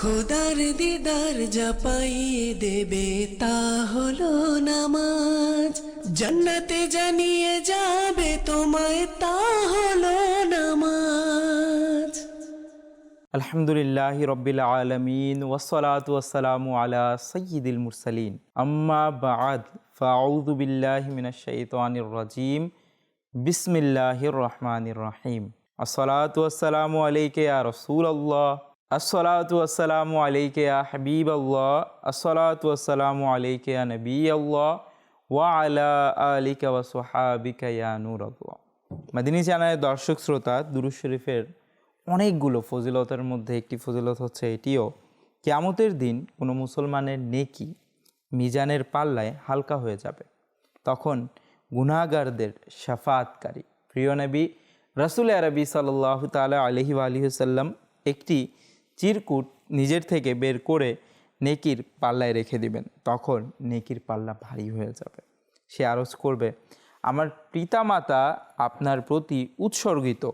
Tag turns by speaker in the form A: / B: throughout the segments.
A: খোদার দিদার যা পাইয়ে দেবে, তা হলো নামাজ। জান্নাতে জানিয়ে যাবে তোমায়, তা হলো নামাজ।
B: আলহামদুলিল্লাহ রব্বিল আলমিন ওসলাত ওয়াসালামু আলা সয়্যিদুল মুরসালিন। আম্মা বাদ, ফাউযু বিল্লাহি মিনাশ শাইতানির রাজিম। বিসমিল্লাহির রহমানির রহিম। আসসালাতু ওয়াসসালামু আলাইকা ইয়া রাসূলুল্লাহ। আসসালাতু ওয়াসসালামু আলাইকা ইয়া হাবিবাল্লাহ। আসসালাতু ওয়াসসালামু আলাইকা ইয়া নবিয়াল্লাহ। ওয়া আলা আলিকা ওয়া সুহাবিকা ইয়া নূরাল্লাহ। মাদিনী চ্যানেলের দর্শক শ্রোতা দুরুজ শরীফের অনেকগুলো ফজিলতের মধ্যে একটি ফজিলত হচ্ছে এটিও, কেয়ামতের দিন কোনো মুসলমানের নেকি মিজানের পাল্লায় হালকা হয়ে যাবে। তখন গুনাগারদের সাফাতকারী প্রিয় নবী, রাসুল আরবি সাল্লাহ তালা আলহি আলহিসাল্লাম একটি চিরকুট নিজের থেকে বের করে নেকির পাল্লায় রেখে দিবেন। তখন নেকির পাল্লা ভারী হয়ে যাবে। সে আরজ করবে, আমার পিতামাতা আপনার প্রতি উৎসর্গিত।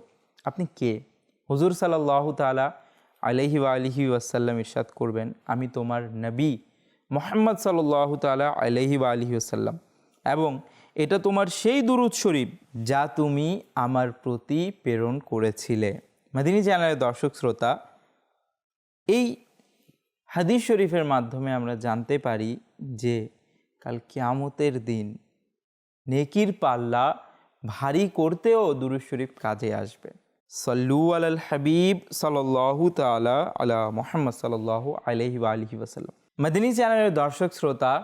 B: আপনি কে? হুজুর সাল্লাহ তালা আলহি আলহি ওয়াসাল্লাম ইরশাদ করবেন, আমি তোমার নবী মোহাম্মদ সাল্লাহ তালা আলহি আলহি ওসাল্লাম এবং এটা তোমার সেই দুরুদ শরীফ যা তুমি আমার প্রতি প্রেরণ করেছিলে। মাদিনী চ্যানেলের দর্শক শ্রোতা এই হাদিস শরীফের মাধ্যমে আমরা জানতে পারি যে কাল কিয়ামতের দিন নেকির পাল্লা ভারী করতেও দুরুদ শরীফ কাজে আসবে। সল্লু আল হাবিব সাল্লাহু তালা আলা মোহাম্মদ সাল্লাহ আলহি আলহি ওসাল্লাম মদিনী চ্যানেলের দর্শক শ্রোতা,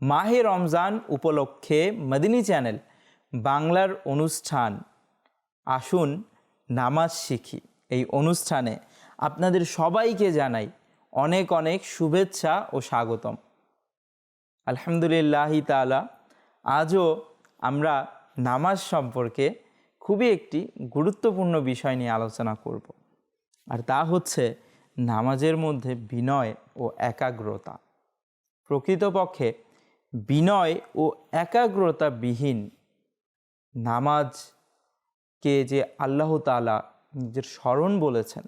B: মাহে রমজান উপলক্ষে মদিনী চ্যানেল বাংলার অনুষ্ঠান, আসুন নামাজ শিখি। এই অনুষ্ঠানে আপনাদের সবাইকে জানাই অনেক অনেক শুভেচ্ছা ও স্বাগতম। আলহামদুলিল্লাহি তালা আজও আমরা নামাজ সম্পর্কে খুবই একটি গুরুত্বপূর্ণ বিষয় নিয়ে আলোচনা করব, আর তা হচ্ছে নামাজের মধ্যে বিনয় ও একাগ্রতা। প্রকৃতপক্ষে বিনয় ও একাগ্রতা বিহীন নামাজকে যে আল্লাহ তালা নিজের স্মরণ বলেছেন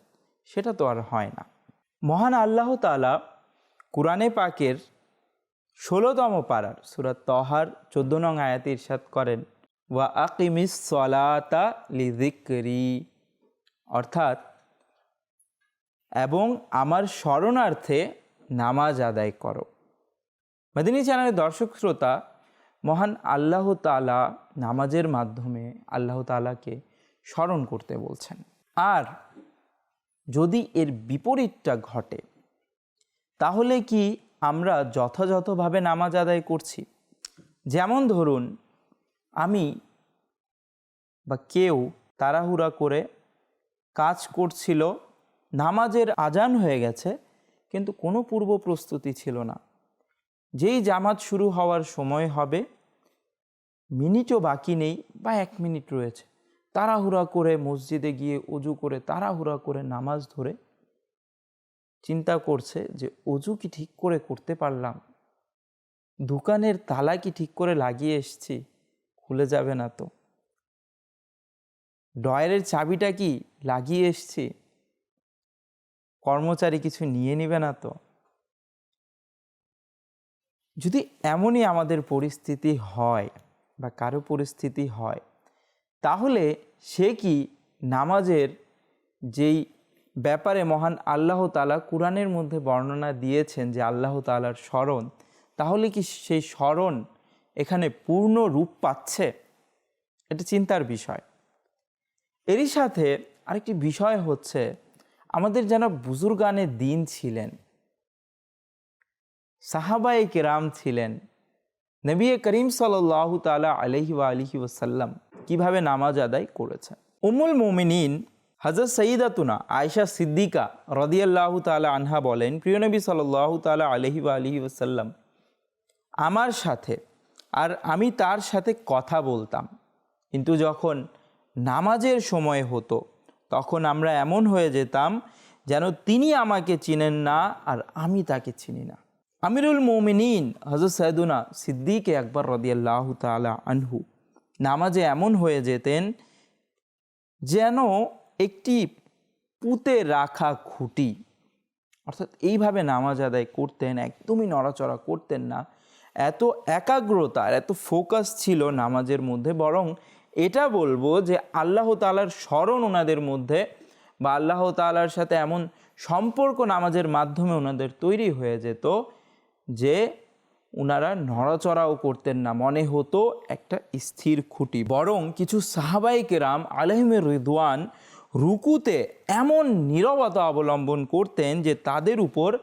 B: সেটা তো আর হয় না। মহান আল্লাহ তালা কোরআনে পাকের ষোলোতম পাড়ার সুরাত তহার চোদ্দ নং আয়াতে ইরশাদ করেন, ওয়া আকিমিস সলাতা লিজিকরি অর্থাৎ, এবং আমার স্মরণার্থে নামাজ আদায় করো। মেদিনী চ্যানেলের দর্শক শ্রোতা, মহান আল্লাহ তালা নামাজের মাধ্যমে আল্লাহ তালাকে স্মরণ করতে বলছেন। আর যদি এর বিপরীতটা ঘটে, তাহলে কি আমরা যথাযথভাবে নামাজ আদায় করছি? যেমন ধরুন, আমি বা কেউ তাড়াহুড়া করে কাজ করছিল, নামাজের আজান হয়ে গেছে, কিন্তু কোনো পূর্ব প্রস্তুতি ছিল না। যেই জামাত শুরু হওয়ার সময় হবে, মিনিটও বাকি নেই বা এক মিনিট রয়েছে। তাড়াহুড়া করে মসজিদে গিয়ে অজু করে, তাড়াহুড়া করে নামাজ ধরে চিন্তা করছে যে অজু কি ঠিক করে করতে পারলাম? দোকানের তালা কি ঠিক করে লাগিয়ে এসছি? খুলে যাবে না তো। ডয়ারের চাবিটা কি লাগিয়ে এসছি? কর্মচারী কিছু নিয়ে নিবে না তো। যদি এমনই আমাদের পরিস্থিতি হয় বা কারও পরিস্থিতি হয় তাহলে সে কি নামাজের যেই ব্যাপারে মহান আল্লাহ তালা কোরআনের মধ্যে বর্ণনা দিয়েছেন যে আল্লাহ তালার স্মরণ, তাহলে কি সেই স্মরণ এখানে পূর্ণ রূপ পাচ্ছে? এটা চিন্তার বিষয়। এরই সাথে আরেকটি বিষয় হচ্ছে, আমাদের যারা বুজুর্গানের দিন ছিলেন সাহাবাই কেরাম ছিলেন, নবী করিম সাল্লাহ তালা আলহি আলহি ওসাল্লাম কীভাবে নামাজ আদায় করেছেন উমুল মোমিনিন হজরত সঈদাতুনা আয়সা সিদ্দিকা রদিয়াল্লাহ তালা আনহা বলেন, প্রিয় নবী সাল্লাহ তালা আলহি আলহি ওসাল্লাম আমার সাথে আর আমি তার সাথে কথা বলতাম। কিন্তু যখন নামাজের সময় হতো, তখন আমরা এমন হয়ে যেতাম যেন তিনি আমাকে চিনেন না আর আমি তাকে চিনি না। আমিরুল মোমিনিন হজরত সৈদুনা সিদ্দিকে একবার রদিয়াল্লাহ তালা আনহু নামাজে এমন হয়ে যেতেন যেন একটি পুঁতে রাখা খুঁটি, অর্থাৎ এইভাবে নামাজ আদায় করতেন, একদমই নড়াচড়া করতেন না। এত একাগ্রতা এত ফোকাস ছিল নামাজের মধ্যে, বরং এটা বলব যে আল্লাহ তালার স্মরণ ওনাদের মধ্যে বা আল্লাহ তালার সাথে এমন সম্পর্ক নামাজের মাধ্যমে ওনাদের তৈরি হয়ে যেত যে ওনারা নড়াচড়াও করতেন না। মনে হতো একটা স্থির খুঁটি। বরং কিছু সাহাবাই কেরাম আলহিমের রিদওয়ান রুকুতে এমন নীরবতা অবলম্বন করতেন যে তাদের উপর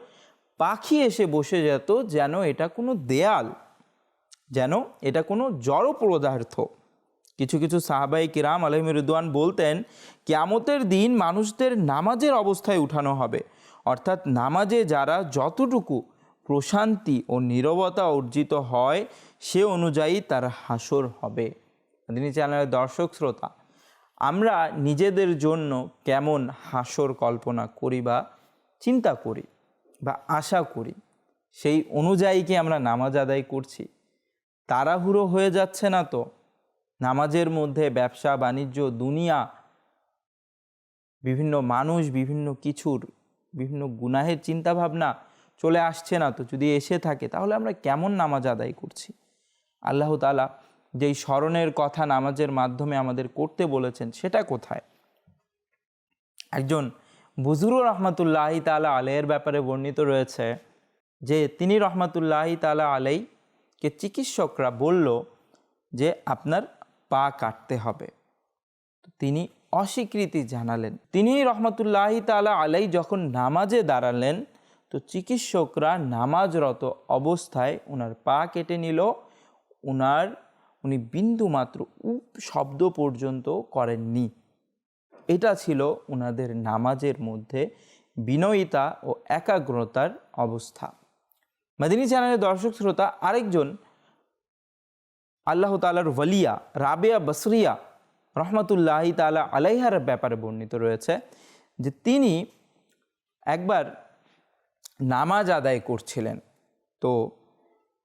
B: পাখি এসে বসে যেত যেন এটা কোনো দেয়াল, যেন এটা কোনো জড় পদার্থ। কিছু কিছু সাহাবাই কিরাম রিদওয়ান বলতেন, কেয়ামতের দিন মানুষদের নামাজের অবস্থায় উঠানো হবে। অর্থাৎ নামাজে যারা যতটুকু প্রশান্তি ও নীরবতা অর্জিত হয়, সে অনুযায়ী তার হাসর হবে। তিনি চ্যানেলের দর্শক শ্রোতা। আমরা নিজেদের জন্য কেমন হাসর কল্পনা করি বা চিন্তা করি বা আশা করি, সেই অনুযায়ী কি আমরা নামাজ আদায় করছি? তাড়াহুড়ো হয়ে যাচ্ছে না তো? নামাজের মধ্যে ব্যবসা, বাণিজ্য, দুনিয়া, বিভিন্ন মানুষ, বিভিন্ন কিছুর, বিভিন্ন গুনাহের চিন্তাভাবনা চলে আসছে না তো? যদি এসে থাকে, তাহলে আমরা কেমন নামাজ আদায় করছি? আল্লাহ তালা যেই স্মরণের কথা নামাজের মাধ্যমে আমাদের করতে বলেছেন, সেটা কোথায়? একজন বুজুরুর রহমতুল্লাহি তালা আলাইয়ের ব্যাপারে বর্ণিত রয়েছে যে, তিনি রহমতুল্লাহি তালা আলাইকে চিকিৎসকরা বলল যে, আপনার পা কাটতে হবে। তিনি অস্বীকৃতি জানালেন। তিনি রহমতুল্লাহি তালা আলাই যখন নামাজে দাঁড়ালেন তো চিকিৎসকরা নামাজরত অবস্থায় ওনার পা কেটে নিল। ওনার উনি বিন্দুমাত্র উপ শব্দ পর্যন্ত করেননি। এটা ছিল ওনাদের নামাজের মধ্যে বিনয়িতা ও একাগ্রতার অবস্থা। মাদিনী চ্যানেলের দর্শক শ্রোতা, আরেকজন আল্লাহ তালার ওয়ালিয়া রাবেয়া বসরিয়া রহমতুল্লাহি তালা আলাইহার ব্যাপারে বর্ণিত রয়েছে যে তিনি একবার নামাজ আদায় করছিলেন। তো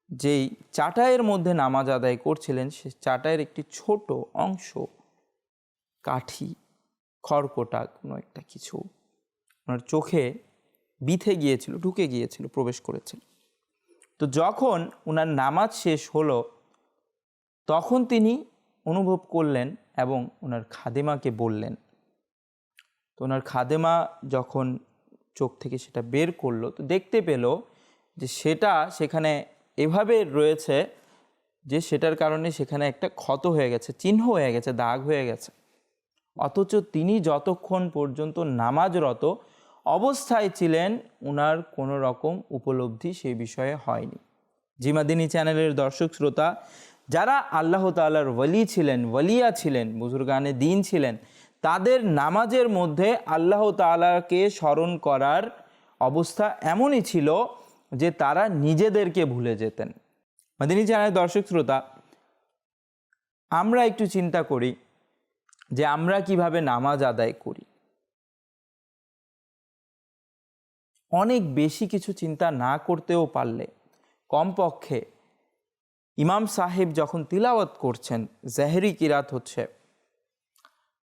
B: যেই চাটাইয়ের মধ্যে নামাজ আদায় করছিলেন, সে চাটাইয়ের একটি ছোট অংশ কাঠি, খড়কোটা, কোনো একটা কিছু ওনার চোখে বিথে গিয়েছিল, ঢুকে গিয়েছিল, প্রবেশ করেছিল। তো যখন ওনার নামাজ শেষ হলো, তখন তিনি অনুভব করলেন এবং ওনার খাদেমাকে বললেন। তো ওনার খাদেমা যখন চোখ থেকে সেটা বের করল, তো দেখতে পেল যে সেটা সেখানে এভাবে রয়েছে যে সেটার কারণে সেখানে একটা ক্ষত হয়ে গেছে, চিহ্ন হয়ে গেছে, দাগ হয়ে গেছে। অথচ তিনি যতক্ষণ পর্যন্ত নামাজরত অবস্থায় ছিলেন, উনার কোনো রকম উপলব্ধি সেই বিষয়ে হয়নি। জিমাদিনী চ্যানেলের দর্শক শ্রোতা, যারা আল্লাহ তাল্লার ওয়ালি ছিলেন, ওয়ালিয়া ছিলেন, বুজুর্গানে দিন ছিলেন তাদের নামাজের মধ্যে আল্লাহ তালাকে স্মরণ করার অবস্থা এমনই ছিল যে তারা নিজেদেরকে ভুলে যেতেন। মাদিনী চ্যানেলের দর্শক শ্রোতা, আমরা একটু চিন্তা করি যে আমরা কীভাবে নামাজ আদায় করি। অনেক বেশি কিছু চিন্তা না করতেও পারলে কমপক্ষে ইমাম সাহেব যখন তিলাওয়াত করছেন, জেহেরি কিরাত হচ্ছে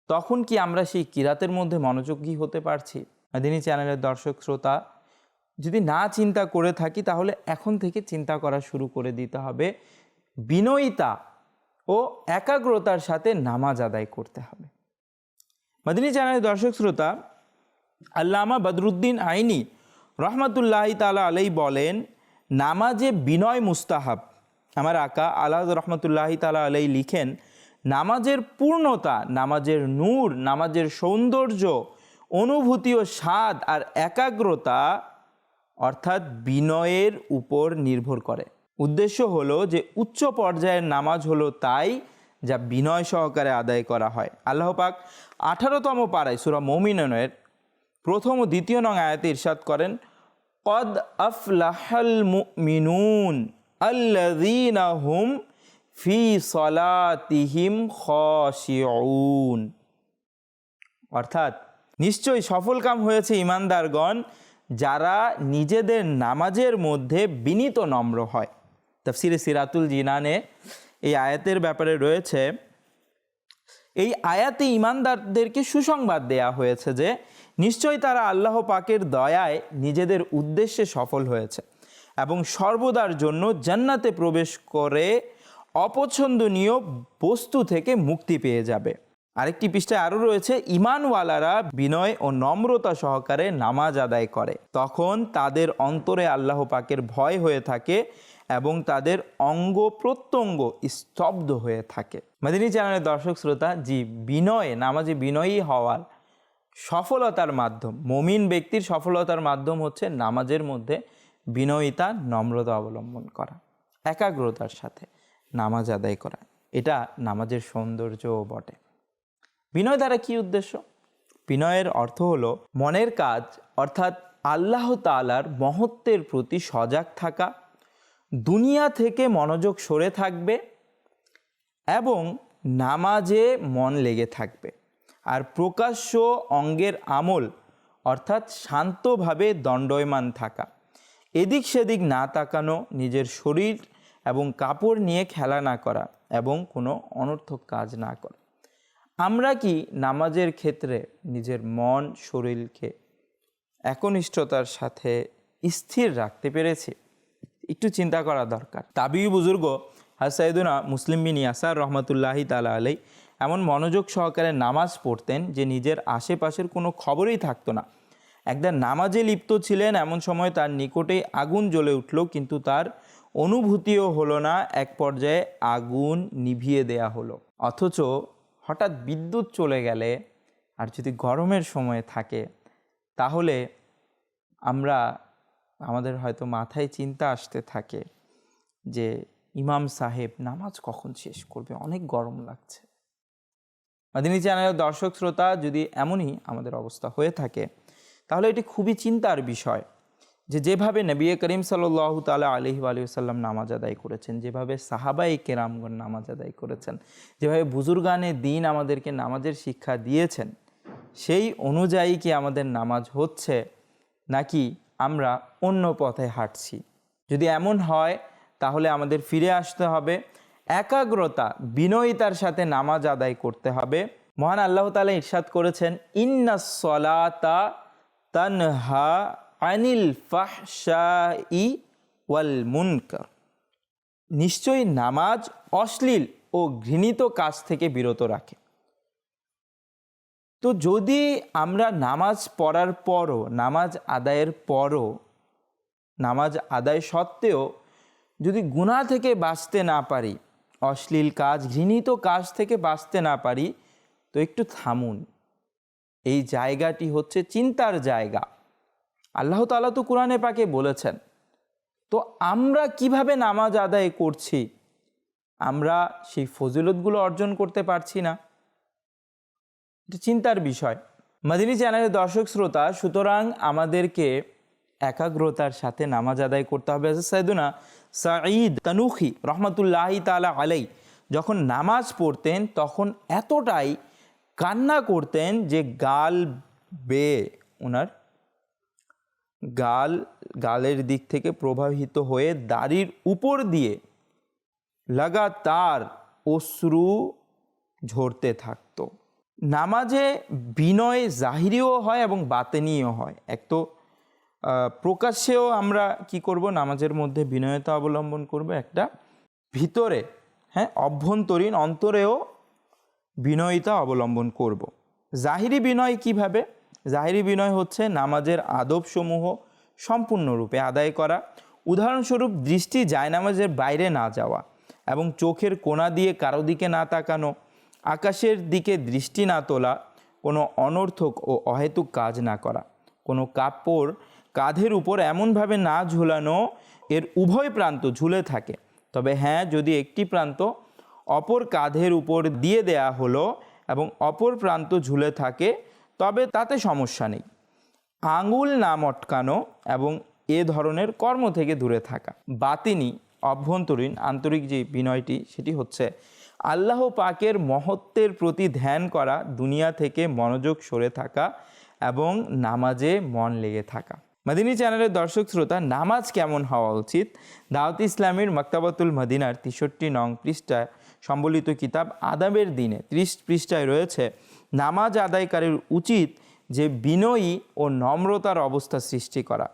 B: তখন কি আমরা সেই কিরাতের মধ্যে মনোযোগী হতে পারছি? মাদিনী চ্যানেলের দর্শক শ্রোতা, যদি না চিন্তা করে থাকি, তাহলে এখন থেকে চিন্তা করা শুরু করে দিতে হবে। বিনয়িতা ও একাগ্রতার সাথে নামাজ আদায় করতে হবে। মাদিনী চ্যানেলের দর্শক শ্রোতা, আল্লামা বদরুদ্দিন আইনি রহমতুল্লাহ তালা আলাই বলেন, নামাজে বিনয় মুস্তাহাব। আমার আকা আল্লাহ রহমতুল্লাহ তালা আলাই লিখেন নামাজের পূর্ণতা, নামাজের নূর, নামাজের সৌন্দর্য, অনুভূতি ও স্বাদ আর একাগ্রতা অর্থাৎ বিনয়ের উপর নির্ভর করে। উদ্দেশ্য হলো যে উচ্চ পর্যায়ের নামাজ হলো তাই যা বিনয় সহকারে আদায় করা হয়। আল্লাহ পাক আঠারোতম পাড়ায় সুরা মৌমিনের প্রথম ও দ্বিতীয় নং আয়াতে ইরশাদ করেন, কদ আফলাহাল মুমিনুন আল্লাযীনা হুম ফি সলাতিহিম খাশিউন। অর্থাৎ, নিশ্চয়ই সফলকাম হয়েছে ইমানদারগণ যারা নিজেদের নামাজের মধ্যে বিনীত নম্র হয়। তফসিরে সিরাতুল জিনানে এই আয়াতের ব্যাপারে রয়েছে, এই আয়াতে ইমানদারদেরকে সুসংবাদ দেয়া হয়েছে যে, নিশ্চয়ই তারা আল্লাহ পাকের দয়ায় নিজেদের উদ্দেশ্যে সফল হয়েছে এবং সর্বদার জন্য জান্নাতে প্রবেশ করে অপছন্দনীয় বস্তু থেকে মুক্তি পেয়ে যাবে। আরেকটি পৃষ্ঠায় আরও রয়েছে, ইমানওয়ালারা বিনয় ও নম্রতা সহকারে নামাজ আদায় করে। তখন তাদের অন্তরে আল্লাহ পাকের ভয় হয়ে থাকে এবং তাদের অঙ্গ প্রত্যঙ্গ স্তব্ধ হয়ে থাকে। মাদিনী চ্যানেলের দর্শক শ্রোতা, জি, বিনয়, নামাজে বিনয়ী হওয়ার সফলতার মাধ্যম, মমিন ব্যক্তির সফলতার মাধ্যম হচ্ছে নামাজের মধ্যে বিনয়িতা, নম্রতা অবলম্বন করা, একাগ্রতার সাথে। নামাজ আদায় করা। এটা নামাজের সৌন্দর্যও বটে। বিনয় দ্বারা কি উদ্দেশ্য? বিনয়ের অর্থ হলো মনের কাজ, অর্থাৎ আল্লাহ তালার মহত্বের প্রতি সজাগ থাকা, দুনিয়া থেকে মনোযোগ সরে থাকবে এবং নামাজে মন লেগে থাকবে। আর প্রকাশ্য অঙ্গের আমল, অর্থাৎ শান্তভাবে দণ্ডয়মান থাকা। এদিক সেদিক না তাকানো, নিজের শরীর এবং কাপড় নিয়ে খেলা না করা এবং কোনো অনর্থক কাজ না করা। আমরা কি নামাজের ক্ষেত্রে নিজের মন, শরীরকে একনিষ্ঠতার সাথে স্থির রাখতে পেরেছি? একটু চিন্তা করা দরকার। তাবি বুজুর্গ হাসাইদুনা মুসলিম বিন ইয়াসার রহমতুল্লাহি তালা আলাই এমন মনোযোগ সহকারে নামাজ পড়তেন যে নিজের আশেপাশের কোনো খবরই থাকতো না। একদা নামাজে লিপ্ত ছিলেন এমন সময় তার নিকটেই আগুন জ্বলে উঠল, কিন্তু তার অনুভূতিও হলো না, এক পর্যায়ে আগুন নিভিয়ে দেয়া হলো। অথচ হঠাৎ বিদ্যুৎ চলে গেলে আর যদি গরমের সময় থাকে, তাহলে আমরা, আমাদের হয়তো মাথায় চিন্তা আসতে থাকে যে, ইমাম সাহেব নামাজ কখন শেষ করবে? অনেক গরম লাগছে। মাদিনী চ্যানেলের দর্শক শ্রোতা যদি এমনই আমাদের অবস্থা হয়ে থাকে, তাহলে এটি খুবই চিন্তার বিষয়। যে যেভাবে নবী করিম সাল্লাহ তালা আলহি আলিয়াল্লাম নামাজ আদায় করেছেন, যেভাবে সাহাবাই কেরামগণ নামাজ আদায় করেছেন, যেভাবে বুজুর্গানে দিন আমাদেরকে নামাজের শিক্ষা দিয়েছেন, সেই অনুযায়ী কি আমাদের নামাজ হচ্ছে নাকি আমরা অন্য পথে হাঁটছি? যদি এমন হয়, তাহলে আমাদের ফিরে আসতে হবে, একাগ্রতা, বিনয়িতার সাথে নামাজ আদায় করতে হবে। মহান আল্লাহ তালা ইরশাদ করেছেন ইন্না সলাতা তানহা আনিল ফাহশাই ওয়াল মুনকার। নিশ্চয়ই নামাজ অশ্লীল ও ঘৃণিত কাজ থেকে বিরত রাখে। তো যদি আমরা নামাজ পড়ার পরও, নামাজ আদায়ের পরও, নামাজ আদায় সত্ত্বেও যদি গুণা থেকে বাঁচতে না পারি, অশ্লীল কাজ, ঘৃণিত কাজ থেকে বাঁচতে না পারি, তো একটু থামুন। এই জায়গাটি হচ্ছে চিন্তার জায়গা। আল্লাহ তালা তো কোরআনে পাকে বলেছেন। তো আমরা কীভাবে নামাজ আদায় করছি? আমরা সেই ফজিলতগুলো অর্জন করতে পারছি না। এটা চিন্তার বিষয়। মাদিনী চ্যানেলের দর্শক শ্রোতা, সুতরাং আমাদেরকে একাগ্রতার সাথে নামাজ আদায় করতে হবে। সাইদুনা সাঈদ তানুখি রহমতুল্লাহি তালা আলাই যখন নামাজ পড়তেন, তখন এতটাই কান্না করতেন যে গাল বেয়ে ওনার গাল, গালের দিক থেকে প্রবাহিত হয়ে দাড়ির উপর দিয়ে লাগাতার অশ্রু ঝরতে থাকতো। নামাজে বিনয় জাহিরিও হয় এবং বাতেনিও হয়। এক তো প্রকাশ্যেও আমরা কি করব? নামাজের মধ্যে বিনয়তা অবলম্বন করব। একটা ভিতরে হ্যাঁ অভ্যন্তরীণ অন্তরেও বিনয়িতা অবলম্বন করব। জাহিরি বিনয় কীভাবে? জাহিরি বিনয় হচ্ছে নামাজের আদবসমূহ সম্পূর্ণরূপে আদায় করা। উদাহরণস্বরূপ, দৃষ্টি জায়নামাজের বাইরে না যাওয়া এবং চোখের কোনা দিয়ে কারও দিকে না তাকানো, আকাশের দিকে দৃষ্টি না তোলা, কোনো অনর্থক ও অহেতুক কাজ না করা, কোনো কাপড় কাঁধের উপর এমনভাবে না ঝুলানো, এর উভয় প্রান্ত ঝুলে থাকে। তবে হ্যাঁ যদি একটি প্রান্ত অপর কাঁধের উপর দিয়ে দেয়া হলো এবং অপর প্রান্ত ঝুলে থাকে তবে তাতে সমস্যা নেই। আঙুল না মটকানো এবং এ ধরনের কর্ম থেকে দূরে থাকা। বাতিনি, অভ্যন্তরীণ, আন্তরিক যে বিনয়টি, সেটি হচ্ছে আল্লাহ পাকের মহত্বের প্রতি ধ্যান করা, দুনিয়া থেকে মনোযোগ সরে থাকা এবং নামাজে মন লেগে থাকা। মাদিনী চ্যানেলের দর্শক শ্রোতা, নামাজ কেমন হওয়া উচিত? দাওয়াত ইসলামের মক্তাবাতুল মদিনার তেষট্টি নং পৃষ্ঠায় সম্বলিত কিতাব আদাবের দিনে ত্রিশ পৃষ্ঠায় রয়েছে নামাজ আদায়কারীর উচিত যে বিনয়ী ও নম্রতার অবস্থা সৃষ্টি করা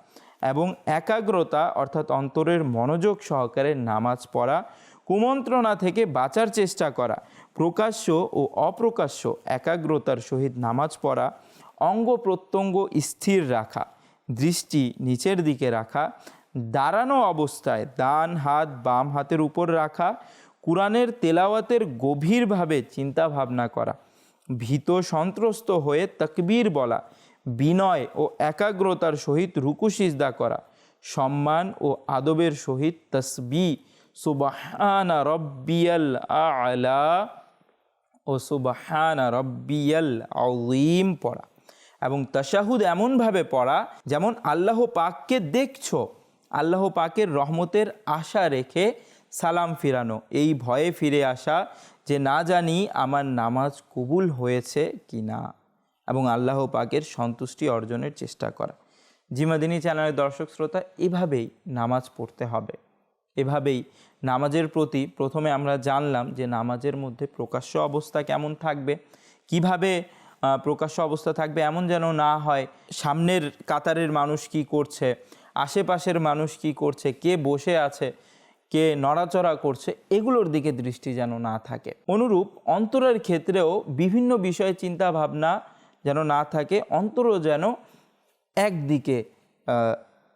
B: এবং একাগ্রতা, অর্থাৎ অন্তরের মনোযোগ সহকারে নামাজ পড়া, কুমন্ত্রণা থেকে বাঁচার চেষ্টা করা, প্রকাশ্য ও অপ্রকাশ্য একাগ্রতার সহিত নামাজ পড়া, অঙ্গ প্রত্যঙ্গ স্থির রাখা, দৃষ্টি নিচের দিকে রাখা, দাঁড়ানো অবস্থায় ডান হাত বাম হাতের উপর রাখা, কোরআনের তেলাওয়াতের গভীরভাবে চিন্তা ভাবনা করা। ভীত সন্ত্রস্ত হয়ে তকবীর বলা, বিনয় ও একাগ্রতার সহিত রুকু সিজদা করা, সম্মান ও আদবের সহিত তসবি, সুবাহানা রব্বিয়াল আলা ও সুবাহানা রব্বিয়াল আউম পড়া এবং তাশাহুদ এমনভাবে পড়া যেমন আল্লাহ পাককে দেখছ, আল্লাহ পাকের রহমতের আশা রেখে সালাম ফিরানো। এই ভয়ে ফিরে আসা যে না জানি আমার নামাজ কবুল হয়েছে কি না এবং আল্লাহ পাকের সন্তুষ্টি অর্জনের চেষ্টা করা। জিমাদিনী চ্যানেলের দর্শক শ্রোতা, এভাবেই নামাজ পড়তে হবে। এভাবেই নামাজের প্রতি প্রথমে আমরা জানলাম যে নামাজের মধ্যে প্রকাশ্য অবস্থা কেমন থাকবে, কীভাবে প্রকাশ্য অবস্থা থাকবে এমন যেন না হয়, সামনের কাতারের মানুষ কি করছে, আশেপাশের মানুষ কি করছে, কে বসে আছে কে নড়াচড়া করছে, এগুলোর দিকে দৃষ্টি যেন না থাকে। অনুরূপ অন্তরের ক্ষেত্রেও বিভিন্ন বিষয়ে চিন্তা ভাবনা যেন না থাকে, অন্তরও যেন একদিকে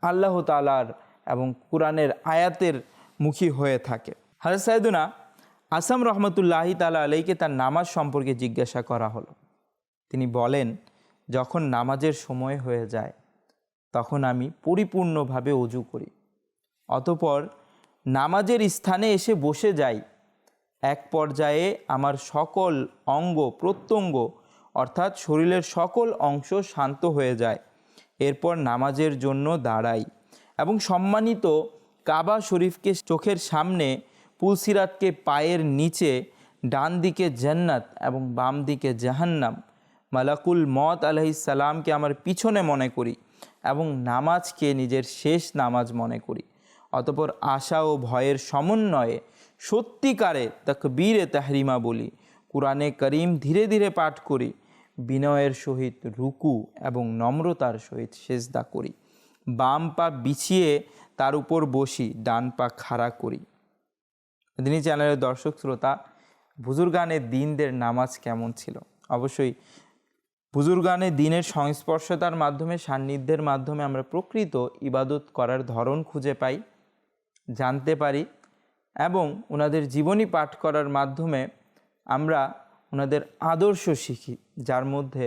B: আল্লাহ তালার এবং কোরআনের আয়াতের মুখী হয়ে থাকে। হাজার সাইদুনা আসাম রহমতুল্লাহি তালা আলাইকে তার নামাজ সম্পর্কে জিজ্ঞাসা করা হলো। তিনি বলেন, যখন নামাজের সময় হয়ে যায়, তখন আমি পরিপূর্ণভাবে অজু করি। অতপর নামাজের স্থানে এসে বসে যাই। এক পর্যায়ে আমার সকল অঙ্গ প্রত্যঙ্গ, অর্থাৎ শরীরের সকল অংশ শান্ত হয়ে যায়। এরপর নামাজের জন্য দাঁড়াই এবং সম্মানিত কাবা শরীফকে চোখের সামনে, পুলসিরাতকে পায়ের নিচে ডান দিকে জান্নাত এবং বাম দিকে জাহান্নাম। মালাকুল মত আলহিসাল্লামকে আমার পিছনে মনে করি এবং নামাজকে নিজের শেষ নামাজ মনে করি। অতপর আশা ও ভয়ের সমন্বয়ে সত্যিকারে তকবীরে তাহরিমা বলি, কোরআনে করিম ধীরে ধীরে পাঠ করি, বিনয়ের সহিত রুকু এবং নম্রতার সহিত সেজদা করি, বাম পা বিছিয়ে তার উপর বসি, ডান পা খাড়া করি। দিনী চ্যানেলের দর্শক, শ্রোতা বুজুর্গানের দিনদের নামাজ কেমন ছিল? অবশ্যই বুজুর্গানের দিনের সংস্পর্শতার মাধ্যমে, সান্নিধ্যের মাধ্যমে আমরা প্রকৃত ইবাদত করার ধরন খুঁজে পাই। জানতে পারি এবং ওনাদের জীবনী পাঠ করার মাধ্যমে আমরা ওনাদের আদর্শ শিখি, যার মধ্যে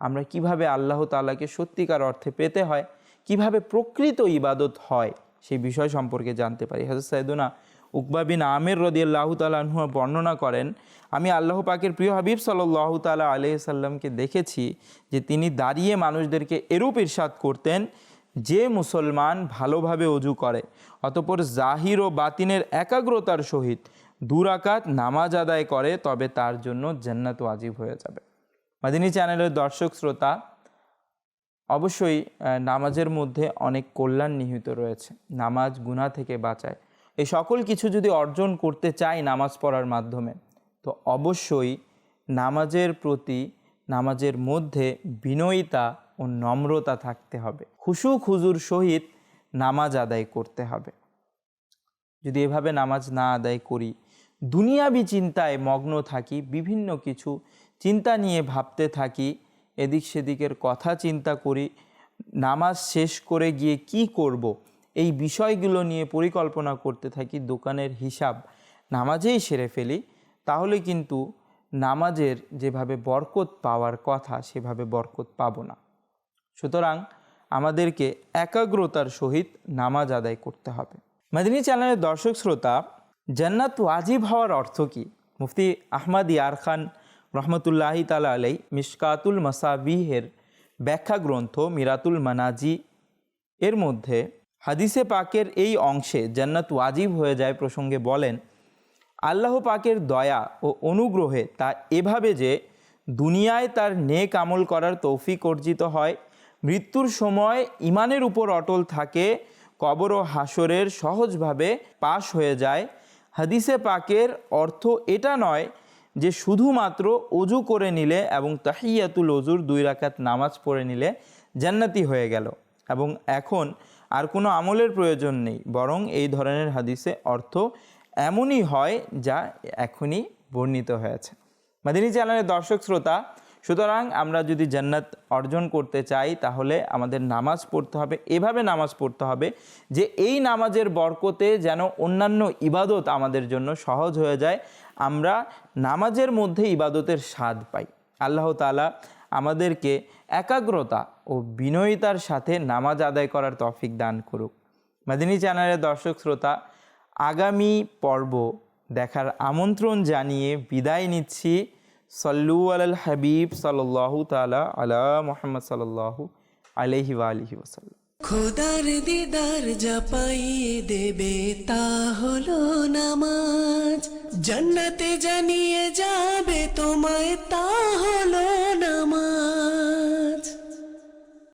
B: আমরা কীভাবে আল্লাহ তাআলাকে সত্যিকার অর্থে পেতে হয়, কীভাবে প্রকৃত ইবাদত হয় সেই বিষয় সম্পর্কে জানতে পারি। হাজর সাইদুনা উকবা বিন আমের রদিয়াল্লাহ তালাহ বর্ণনা করেন, আমি আল্লাহ পাকের প্রিয় হাবিব সাল্লাহ তালা আলহ সাল্লামকে দেখেছি যে তিনি দাঁড়িয়ে মানুষদেরকে এরূপ ইরশাদ করতেন যে মুসলমান ভালোভাবে অজু করে, অতপর জাহির ও বাতিনের একাগ্রতার সহিত দুরাকাত নামাজ আদায় করে, তবে তার জন্য জান্নাত ওয়াজিব হয়ে যাবে। মাদিনী চ্যানেলের দর্শক শ্রোতা, অবশ্যই নামাজের মধ্যে অনেক কল্যাণ নিহিত রয়েছে, নামাজ গুনাহ থেকে বাঁচায়। এই সকল কিছু যদি অর্জন করতে চাই নামাজ পড়ার মাধ্যমে, তো অবশ্যই নামাজের প্রতি, নামাজের মধ্যে বিনয়িতা ও নম্রতা থাকতে হবে খুশু খুজুর সহিত নামাজ আদায় করতে হবে যদি এভাবে নামাজ না আদায় করি, দুনিয়াবি চিন্তায় মগ্ন থাকি, বিভিন্ন কিছু চিন্তা নিয়ে ভাবতে থাকি, এদিক সেদিকের কথা চিন্তা করি, নামাজ শেষ করে গিয়ে কি করব। এই বিষয়গুলো নিয়ে পরিকল্পনা করতে থাকি, দোকানের হিসাব নামাজেই সেরে ফেলি, তাহলে কিন্তু নামাজের যেভাবে বরকত পাওয়ার কথা, সেভাবে বরকত পাবো না সুতরাং আমাদেরকে একাগ্রতার সহিত নামাজ আদায় করতে হবে। মাদিনী চ্যানেলের দর্শক শ্রোতা, জান্নাত ওয়াজিব হওয়ার অর্থ কী? মুফতি আহমদ ইয়ার খান রহমতুল্লাহি তালা আলাই মিশকাতুল মাসাবিহের ব্যাখ্যা গ্রন্থ মিরাতুল মানাজি এর মধ্যে হাদিসে পাকের এই অংশে জান্নাত ওয়াজিব হয়ে যায় প্রসঙ্গে বলেন, আল্লাহ পাকের দয়া ও অনুগ্রহে তা এভাবে যে দুনিয়ায় তার নেক আমল করার তৌফিক অর্জিত হয় মৃত্যুর সময় ইমানের উপর অটল থাকে, কবর ও হাসরের সহজভাবে পাশ হয়ে যায়। হাদিসে পাকের অর্থ এটা নয় যে শুধুমাত্র অজু করে নিলে এবং তাহিয়াতুল অজুর দুই রাকাত নামাজ পড়ে নিলে জান্নাতি হয়ে গেল। এবং এখন আর কোনো আমলের প্রয়োজন নেই, বরং এই ধরনের হাদিসে অর্থ এমনই হয় যা এখনই বর্ণিত হয়েছে। মাদিনী চ্যানেলের দর্শক শ্রোতা সুতরাং আমরা যদি জান্নাত অর্জন করতে চাই, তাহলে আমাদের নামাজ পড়তে হবে। এভাবে নামাজ পড়তে হবে যে এই নামাজের বরকতে যেন অন্যান্য ইবাদত আমাদের জন্য সহজ হয়ে যায়। আমরা নামাজের মধ্যে ইবাদতের স্বাদ পাই। আল্লাহ তালা আমাদেরকে একাগ্রতা ও বিনয়িতার সাথে নামাজ আদায় করার তফিক দান করুক। মাদিনী চ্যানেলের দর্শক শ্রোতা, আগামী পর্ব দেখার আমন্ত্রণ জানিয়ে বিদায় নিচ্ছি। সল্লু আল হাবিব সাল্লাহ তালা আলা মোহাম্মদ সাল্লাহু আলহি আলহি ওসাল্লাম
A: খোদার দিদার যা পাইয়ে দেবে তা হলো নামাজ। জান্নাতে জানিয়ে যাবে তোমায় তা হলো নামাজ।